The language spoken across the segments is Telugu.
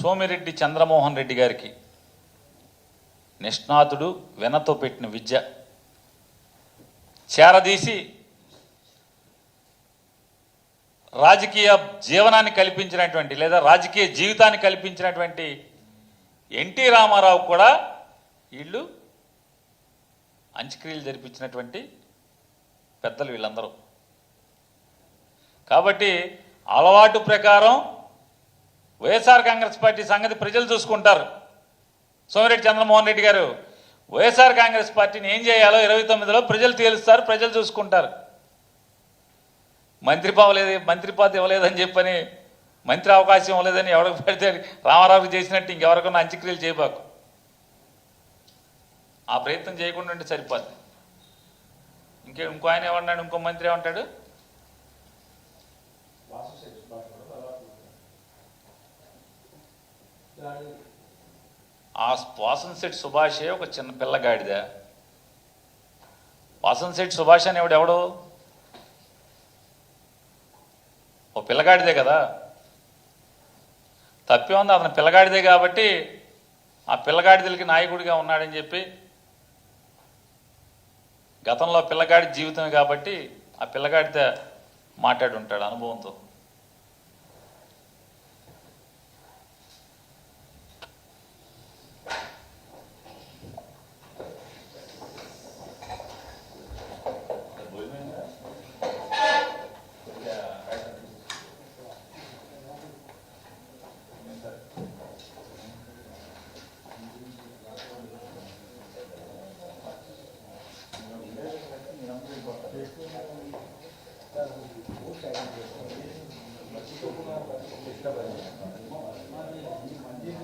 సోమిరెడ్డి చంద్రమోహన్ రెడ్డి గారికి నిష్ణాతుడు వెనతో పెట్టిన విద్య. చేరదీసి రాజకీయ జీవనాన్ని కల్పించినటువంటి లేదా రాజకీయ జీవితాన్ని కల్పించినటువంటి ఎన్టీ రామారావు కూడా వీళ్ళు అంత్యక్రియలు జరిపించినటువంటి పెద్దలు వీళ్ళందరూ. కాబట్టి అలవాటు ప్రకారం వైఎస్ఆర్ కాంగ్రెస్ పార్టీ సంగతి ప్రజలు చూసుకుంటారు. సోమిరెడ్డి చంద్రమోహన్ రెడ్డి గారు వైఎస్ఆర్ కాంగ్రెస్ పార్టీని ఏం చేయాలో ఇరవై తొమ్మిదిలో ప్రజలు తేలుస్తారు ప్రజలు చూసుకుంటారు. మంత్రి పావలేదు మంత్రి పాత ఇవ్వలేదని చెప్పని మంత్రి అవకాశం ఇవ్వలేదని ఎవరికి పడితే రామారావుకి చేసినట్టు ఇంకెవరికన్నా అంత్యక్రియలు చేయబాకు. ఆ ప్రయత్నం చేయకుండా ఉంటే సరిపోద్ది. ఇంకే ఇంకో ఆయన ఏమన్నాడు ఇంకో మంత్రి ఏమంటాడు ఆ వాసన్శెట్టి సుభాషే ఒక చిన్న పిల్లగాడిదా. వాసన్ శెట్టి సుభాష్ అని ఎవడు? ఓ పిల్లగాడిదే కదా. తప్పే ఉంది అతను పిల్లగాడిదే కాబట్టి ఆ పిల్లగాడిదలకి నాయకుడిగా ఉన్నాడని చెప్పి గతంలో పిల్లగాడి జీవితమే కాబట్టి ఆ పిల్లగాడితే మాట్లాడి ఉంటాడు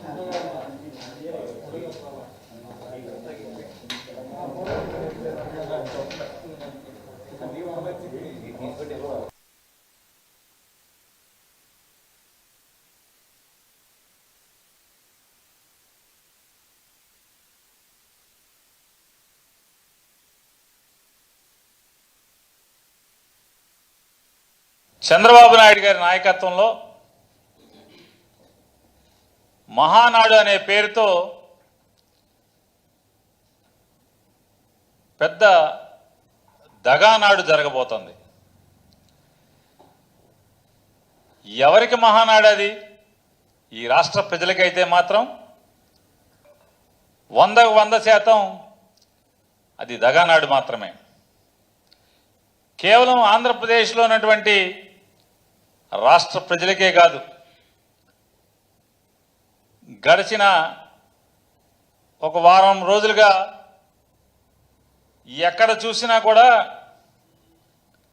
అనుభవంతో చంద్రబాబు నాయుడు గారి నాయకత్వంలో మహానాడు అనే పేరుతో పెద్ద దగానాడు జరగబోతోంది. ఎవరికి మహానాడు అది? ఈ రాష్ట్ర ప్రజలకైతే మాత్రం వందకు వంద శాతం అది దగానాడు మాత్రమే. కేవలం ఆంధ్రప్రదేశ్లో ఉన్నటువంటి రాష్ట్ర ప్రజలకే కాదు. గడిచిన ఒక వారం రోజులుగా ఎక్కడ చూసినా కూడా